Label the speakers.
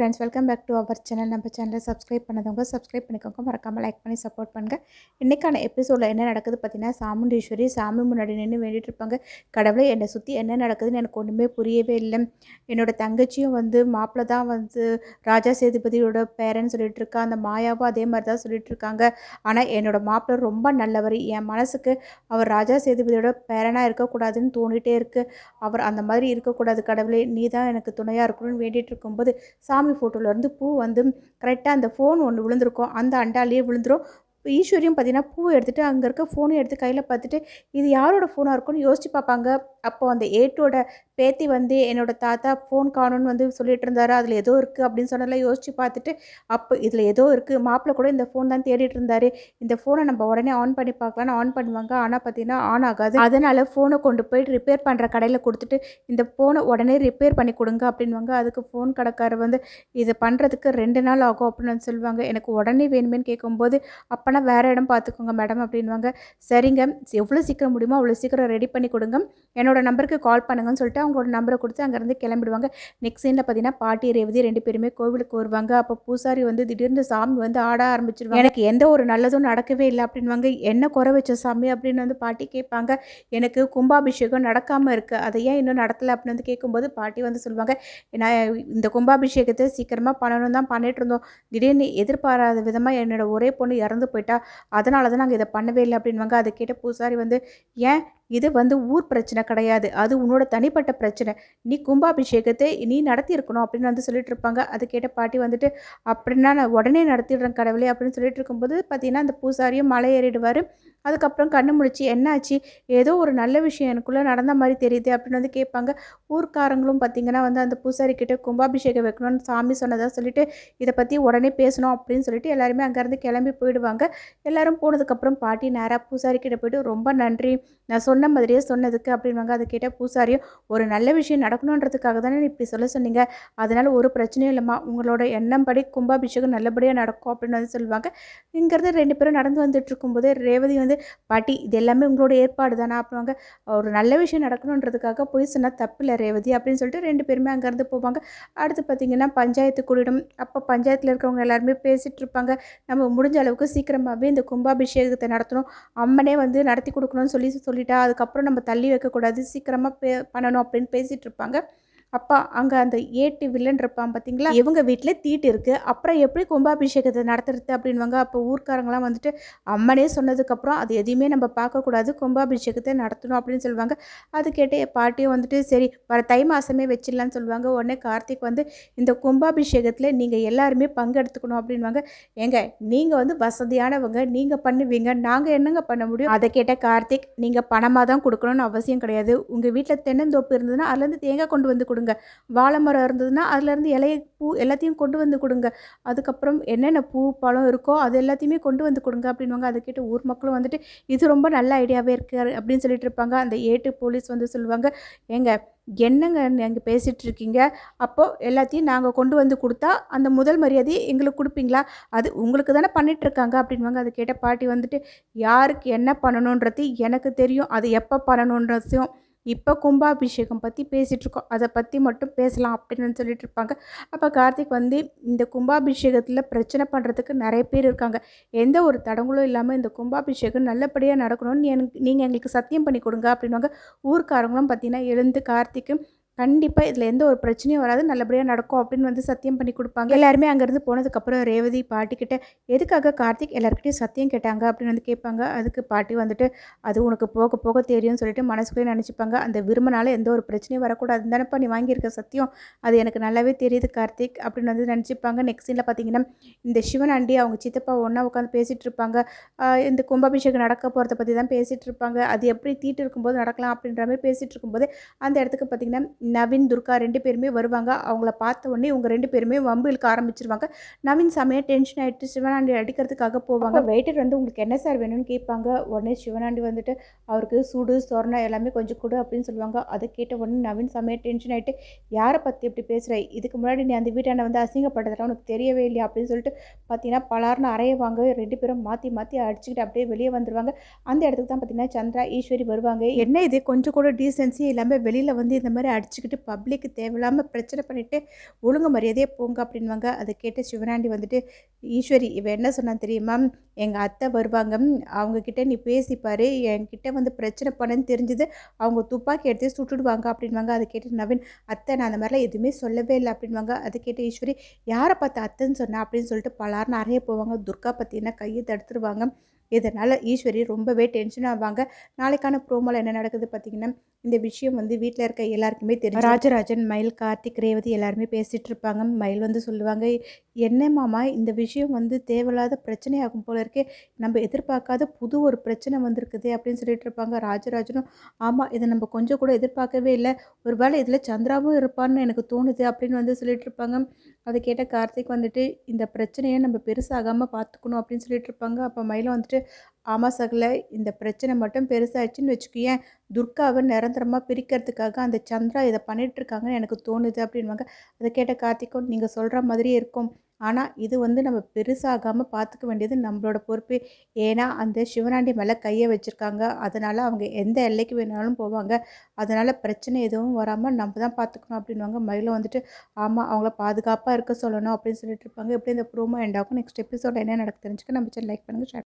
Speaker 1: Friends welcome back to our channel நம்ம சேனலை subscribe பண்ணதவங்க subscribe பண்ணிக்கோங்க. மறக்காமல் லைக் பண்ணி சப்போர்ட் பண்ணுங்கள் இன்றைக்கான எபிசோடில் என்ன நடக்குது பார்த்தீங்கன்னா சாமுண்டீஸ்வரி சாமி முன்னாடி நின்று வேண்டிட்டு இருப்பாங்க. கடவுளே என்னை சுற்றி என்ன நடக்குதுன்னு எனக்கு ஒன்றுமே புரியவே இல்லை. என்னோட தங்கச்சியும் வந்து மாப்பிள்ளை தான் வந்து ராஜா சேதுபதியோட பேரன்னு சொல்லிட்டு இருக்கா. அந்த மாயாவும் அதே மாதிரி தான் சொல்லிட்டு இருக்காங்க. ஆனால் என்னோடய மாப்பிள்ளை ரொம்ப நல்லவர். என் மனசுக்கு அவர் ராஜா சேதுபதியோட பேரனாக இருக்கக்கூடாதுன்னு தோணிகிட்டே இருக்குது அவர் அந்த மாதிரி இருக்கக்கூடாது கடவுளே. நீ தான் எனக்கு துணையாக இருக்கணும்னு வேண்டிகிட்டு இருக்கும்போது சாமி ஃபோட்டோலேருந்து பூ வந்து கரெக்டாக அந்த ஃபோன் ஒன்று விழுந்திருக்கும். அந்த அண்டாலேயே இப்போ ஈஸ்வரியும் பார்த்தீங்கன்னா பூவை எடுத்துகிட்டு அங்கே இருக்க ஃபோனையும் எடுத்து கையில் பார்த்துட்டு இது யாரோட ஃபோனாக இருக்கும்னு யோசிச்சு பார்ப்பாங்க. அப்போ அந்த ஏட்டோட பேத்தி வந்து என்னோட தாத்தா ஃபோன் காணும்னு வந்து சொல்லிட்டு இருந்தாரு. அதில் ஏதோ இருக்குது அப்படின்னு சொன்னதெல்லாம் யோசிச்சு பார்த்துட்டு அப்போ இதில் ஏதோ இருக்குது மாப்பிள்ளை கூட இந்த ஃபோன் தான் தேடிட்டு இருந்தாரு. இந்த ஃபோனை நம்ம உடனே ஆன் பண்ணி பார்க்கலான்னு ஆன் பண்ணுவாங்க. ஆனால் பார்த்தீங்கன்னா ஆன் ஆகாது. அதனால் ஃபோனை கொண்டு போயிட்டு ரிப்பேர் பண்ணுற கடையில் கொடுத்துட்டு இந்த ஃபோனை உடனே ரிப்பேர் பண்ணி கொடுங்க. அப்படின்வாங்க அதுக்கு ஃபோன் கடைக்காரர் வந்து இது பண்ணுறதுக்கு ரெண்டு நாள் ஆகும். அப்படின்னு சொல்லுவாங்க. எனக்கு உடனே வேணுமேன்னு கேட்கும்போது அப்போ அப்போனா வேறு இடம் பார்த்துக்கோங்க மேடம் அப்படின்வாங்க சரிங்க எவ்வளோ சீக்கிரம் முடியுமோ அவ்வளோ சீக்கிரம் ரெடி பண்ணி கொடுங்க. என்னோடய நம்பருக்கு கால் பண்ணுங்கன்னு சொல்லிட்டு அவங்களோட நம்பரை கொடுத்து அங்கேருந்து கிளம்பிடுவாங்க. நெக்ஸ்ட் சீனில் பார்த்தீங்கன்னா பாட்டி ரேவதி ரெண்டு பேருமே கோவிலுக்கு வருவாங்க. அப்போ பூசாரி வந்து திடீர்னு சாமி வந்து ஆட ஆரம்பிச்சிருவாங்க. எனக்கு எந்த ஒரு நல்லதும் நடக்கவே இல்லை அப்படின்வாங்க என்ன குறை வச்ச சாமி? அப்படின்னு வந்து பாட்டி கேட்பாங்க. எனக்கு கும்பாபிஷேகம் நடக்காமல் இருக்குது அதை ஏன் இன்னும் நடத்தலை? அப்படின்னு வந்து கேட்கும்போது பாட்டி வந்து சொல்லுவாங்க. நான் இந்த கும்பாபிஷேகத்தை சீக்கிரமாக பண்ணணும் தான் பண்ணிட்டு இருந்தோம். திடீர்னு எதிர்பாராத விதமாக என்னோட ஒரே பொண்ணு இறந்து போயிட்டா அதனால தான் நாங்கள் இதை பண்ணவே இல்லை அப்படின்வாங்க அதை கேட்ட பூசாரி வந்து ஏன்? இது வந்து ஊர் பிரச்சனை கிடையாது. அது உன்னோட தனிப்பட்ட பிரச்சனை. நீ கும்பாபிஷேகத்தை நீ நடத்தியிருக்கணும் அப்படின்னு வந்து சொல்லிட்டு இருப்பாங்க. அது கேட்ட பாட்டி வந்துட்டு அப்படின்னா நான் உடனே நடத்திடுறேன் கடவுளே அப்படின்னு சொல்லிட்டு இருக்கும்போது பார்த்தீங்கன்னா அந்த பூசாரியும் மலை ஏறிடுவார். அதுக்கப்புறம் கண்ணு முழிச்சு என்னாச்சு? ஏதோ ஒரு நல்ல விஷயம் எனக்குள்ளே நடந்த மாதிரி தெரியுது அப்படின்னு வந்து கேட்பாங்க. ஊர்க்காரங்களும் பார்த்தீங்கன்னா வந்து அந்த பூசாரிக்கிட்ட கும்பாபிஷேகம் வைக்கணும்னு சாமி சொன்னதாக சொல்லிட்டு இதை பற்றி உடனே பேசணும் அப்படின்னு சொல்லிட்டு எல்லாருமே அங்கேருந்து கிளம்பி போயிடுவாங்க. எல்லோரும் போனதுக்கப்புறம் பாட்டி நேராக பூசாரி போய்ட்டு ரொம்ப நன்றி. நான் சொன்ன மாதிரியே சொன்னதுக்கு அப்படின்வாங்க அதை கேட்டால் பூசாரியும் ஒரு நல்ல விஷயம் நடக்கணுன்றதுக்காக தானே இப்படி சொல்ல சொன்னீங்க. அதனால் ஒரு பிரச்சனையும் இல்லைம்மா. உங்களோட எண்ணம் படி கும்பாபிஷேகம் நல்லபடியாக நடக்கும் அப்படின்னு வந்து சொல்லுவாங்க. இங்கேருந்து ரெண்டு பேரும் நடந்து வந்துட்டு இருக்கும்போது ரேவதி வந்து வந்து பாட்டி இது எல்லாமே உங்களோட ஏற்பாடு தானே? அப்படிவாங்க ஒரு நல்ல விஷயம் நடக்கணுன்றதுக்காக போய் சொன்னால் தப்பு இல்லை ரேவதி அப்படின்னு சொல்லிட்டு ரெண்டு பேருமே அங்கேருந்து போவாங்க. அடுத்து பார்த்திங்கன்னா பஞ்சாயத்து கூடிடும். அப்போ பஞ்சாயத்தில் இருக்கிறவங்க எல்லாருமே பேசிகிட்டு இருப்பாங்க. நம்ம முடிஞ்ச அளவுக்கு சீக்கிரமாகவே இந்த கும்பாபிஷேகத்தை நடத்தணும். அம்மனே வந்து நடத்தி கொடுக்கணும்னு சொல்லி சொல்லிட்டா அதுக்கப்புறம் நம்ம தள்ளி வைக்கக்கூடாது. சீக்கிரமாக பே பண்ணணும் அப்படின்னு பேசிகிட்டு இருப்பாங்க. அப்பா அங்கே அந்த ஏட்டு வில்லன் இருப்பான் பார்த்தீங்களா இவங்க வீட்டில் தீட்டு இருக்குது அப்புறம் எப்படி கும்பாபிஷேகத்தை நடத்துறது அப்படின்வாங்க அப்போ ஊர்க்காரங்களாம் வந்துட்டு அம்மனே சொன்னதுக்கப்புறம் அது எதையுமே நம்ம பார்க்கக்கூடாது கும்பாபிஷேகத்தை நடத்தணும் அப்படின்னு சொல்லுவாங்க. அது கேட்டு பாட்டியும் வந்துட்டு சரி வர தை மாதமே வச்சிடலான்னு சொல்லுவாங்க. உடனே கார்த்திக் வந்து இந்த கும்பாபிஷேகத்தில் நீங்கள் எல்லாருமே பங்கெடுத்துக்கணும் அப்படின்வாங்க ஏங்க நீங்கள் வந்து வசதியானவங்க. நீங்கள் பண்ணுவீங்க. நாங்கள் என்னங்க பண்ண முடியும்? அதை கேட்ட கார்த்திக் நீங்கள் பணமாக தான் கொடுக்கணும்னு அவசியம் கிடையாது. உங்கள் வீட்டில் தென்னந்தோப்பு இருந்ததுன்னா அதுலேருந்து தேங்காய் கொண்டு வந்து கொடுங்க. வாழை மரம் இருந்ததுன்னா அதுலேருந்து இலைய பூ எல்லாத்தையும் கொண்டு வந்து கொடுங்க. அதுக்கப்புறம் என்னென்ன பூ பழம் இருக்கோ அது எல்லாத்தையுமே கொண்டு வந்து கொடுங்க அப்படின்வாங்க அதை கேட்டு ஊர் மக்களும் வந்துட்டு இது ரொம்ப நல்ல ஐடியாவே இருக்குது அப்படின்னு சொல்லிட்டு இருப்பாங்க. அந்த ஏட்டு போலீஸ் வந்து சொல்லுவாங்க ஏங்க என்னங்க நீங்கள் பேசிகிட்டு இருக்கீங்க? அப்போது எல்லாத்தையும் நாங்கள் கொண்டு வந்து கொடுத்தா அந்த முதல் மரியாதையை எங்களுக்கு கொடுப்பீங்களா? அது உங்களுக்கு தானே பண்ணிகிட்ருக்காங்க அப்படின்வாங்க அதை கேட்ட பாட்டி வந்துட்டு யாருக்கு என்ன பண்ணணுன்றது எனக்கு தெரியும். அது எப்போ பண்ணணுன்றதையும் இப்போ கும்பாபிஷேகம் பற்றி பேசிகிட்ருக்கோம் அதை பற்றி மட்டும் பேசலாம் அப்படின்னு சொல்லிட்டு இருப்பாங்க அப்போ கார்த்திக் வந்து இந்த கும்பாபிஷேகத்தில் பிரச்சனை பண்ணுறதுக்கு நிறைய பேர் இருக்காங்க. எந்த ஒரு தடங்களும் இல்லாமல் இந்த கும்பாபிஷேகம் நல்லபடியாக நடக்கணும்னு எனக்கு நீங்கள் எங்களுக்கு சத்தியம் பண்ணி கொடுங்க அப்படின்வாங்க ஊர்க்காரங்களும் பார்த்தீங்கன்னா எழுந்து கார்த்திக்கு கண்டிப்பாக இதில் எந்த ஒரு பிரச்சனையும் வராது. நல்லபடியாக நடக்கும் அப்படின்னு வந்து சத்தியம் பண்ணி கொடுப்பாங்க. எல்லாருமே அங்கேருந்து போனதுக்கப்புறம் ரேவதி பாட்டிக்கிட்ட எதுக்காக கார்த்திக் எல்லாருக்கிட்டையும் சத்தியம் கேட்டாங்க? அப்படின்னு வந்து கேட்பாங்க. அதுக்கு பாட்டி வந்துட்டு அது உனக்கு போக போக தெரியும்னு சொல்லிட்டு மனசுக்குள்ளே நினச்சிப்பாங்க. அந்த விரும்பினால எந்த ஒரு பிரச்சனையும் வரக்கூடாதுன்னு தானேப்பா நீ வாங்கியிருக்க சத்தியம். அது எனக்கு நல்லாவே தெரியுது கார்த்திக் அப்படின்னு வந்து நினச்சிப்பாங்க. நெக்ஸ்ட் சீனில் பார்த்தீங்கன்னா இந்த சிவன் ஆண்டி அவங்க சித்தப்பா ஒன்றா உட்காந்து பேசிகிட்டு இருப்பாங்க. இந்த கும்பாபிஷேகம் நடக்க போகிறத பற்றி தான் பேசிகிட்டு இருப்பாங்க. அது எப்படி தீட்டு இருக்கும்போது நடக்கலாம் அப்படின்ற மாதிரி பேசிகிட்டு இருக்கும்போது அந்த இடத்துக்கு பார்த்தீங்கன்னா நவீன் துர்கா ரெண்டு பேருமே வருவாங்க. அவங்கள பார்த்த உடனே இவங்க ரெண்டு பேருமே வம்பு இழுக்க ஆரம்பிச்சிருவாங்க. நவீன் செமையாக டென்ஷன் ஆகிட்டு சிவனாண்டி அடிக்கிறதுக்காக போவாங்க. வெயிட்டர் வந்து உங்களுக்கு என்ன சார் வேணும்னு கேட்பாங்க? உடனே சிவனாண்டி வந்துட்டு அவருக்கு சூடு சொரணை எல்லாமே கொஞ்சம் கொடு அப்படின்னு சொல்லுவாங்க. அதை கேட்ட உடனே நவீன் செமையாக டென்ஷன் ஆகிட்டு யாரை பற்றி இப்படி பேசுகிற இதுக்கு முன்னாடி நீ அந்த வீட்டாண்ட வந்து அசிங்கப்படுறதுலாம் உனக்கு தெரியவே இல்லையா? அப்படின்னு சொல்லிட்டு பார்த்தீங்கன்னா பலார்னு அறையவாங்க ரெண்டு பேரும் மாற்றி மாற்றி அடிச்சுக்கிட்டு அப்படியே வெளியே வந்துடுவாங்க அந்த இடத்துக்கு தான் பார்த்தீங்கன்னா சந்திரா ஈஸ்வரி வருவாங்க. என்ன இது? கொஞ்சம் கூட டீசென்சி இல்லாமல் வெளியில் வந்து இந்த மாதிரி அடிச்சு அடிச்சுக்கிட்டு பப்ளிக்கு தேவையில்லாமல் பிரச்சனை பண்ணிவிட்டு ஒழுங்கு மரியாதையாக போங்க அப்படின்வாங்க அதை கேட்டு சிவனாண்டி வந்துட்டு ஈஸ்வரி இவன் என்ன சொன்னான் தெரியுமா? எங்கள் அத்தை வருவாங்க. அவங்கக்கிட்ட நீ பேசிப்பார் என்கிட்ட வந்து பிரச்சனை பண்ணன்னு தெரிஞ்சது அவங்க துப்பாக்கி எடுத்து சுட்டுடுவாங்க அப்படின்வாங்க அதை கேட்டு நவீன் அத்தை நான் அந்த மாதிரிலாம் எதுவுமே சொல்லவே இல்லை அப்படின்வாங்க அதை கேட்டு ஈஸ்வரி யாரை பார்த்து அத்தைன்னு சொன்னேன் அப்படின்னு சொல்லிட்டு பலார் நிறைய போவாங்க. துர்கா பற்றினா கையை தடுத்துருவாங்க. இதனால் ஈஸ்வரி ரொம்பவே டென்ஷன் ஆவாங்க. நாளைக்கான ப்ரோமோவில் என்ன நடக்குது பார்த்தீங்கன்னா இந்த விஷயம் வந்து வீட்டில் இருக்க எல்லாருக்குமே தெரியும் ராஜராஜன் மயில் கார்த்திக் ரேவதி எல்லாருமே பேசிகிட்டு இருப்பாங்க. மயில் வந்து சொல்லுவாங்க என்ன மாமா இந்த விஷயம் வந்து தேவையில்லாத பிரச்சனையாகும் போல இருக்கே நம்ம எதிர்பார்க்காத புது ஒரு பிரச்சனை வந்திருக்குது அப்படின்னு சொல்லிட்டு இருப்பாங்க ராஜராஜனும். ஆமாம் இதை நம்ம கொஞ்சம் கூட எதிர்பார்க்கவே இல்லை. ஒரு வேளை இதில் சந்திராவும் இருப்பான்னு எனக்கு தோணுது அப்படின்னு வந்து சொல்லிட்டு இருப்பாங்க. அதை கேட்ட கார்த்திக் வந்துட்டு இந்த பிரச்சனையை நம்ம பெருசாகாமல் பார்த்துக்கணும் அப்படின்னு சொல்லிட்டு இருப்பாங்க. அப்போ மயிலும் வந்துட்டு ஆமாம் சகல இந்த பிரச்சனை மட்டும் பெருசாகிடுச்சின்னு வச்சுக்கோயேன் துர்காவை நிரந்தரமாக பிரிக்கிறதுக்காக அந்த சந்திரா இதை பண்ணிகிட்ருக்காங்கன்னு எனக்கு தோணுது அப்படின்வாங்க அதை கேட்ட கார்த்திக்கும் நீங்கள் சொல்கிற மாதிரியே இருக்கும். ஆனால் இது வந்து நம்ம பெருசாகாமல் பார்த்துக்க வேண்டியது நம்மளோட பொறுப்பு. ஏன்னா அந்த சிவனாண்டி மேலே கையை வச்சுருக்காங்க. அதனால் அவங்க எந்த எல்லைக்கு வேணாலும் போவாங்க. அதனால் பிரச்சனை எதுவும் வராமல் நம்ம தான் பார்த்துக்கணும் அப்படின்வாங்க மயிலும் வந்துட்டு ஆமாம் அவங்கள பாதுகாப்பாக இருக்க சொல்லணும் அப்படின்னு சொல்லிட்டு இருப்பாங்க. எப்படி இந்த ப்ரோமோ எண்ட் ஆகும். நெக்ஸ்ட் எபிசோட் என்ன நடக்கு தெரிஞ்சுக்க நம்ம சேனல் லைக் பண்ணுங்கள் ஷேர்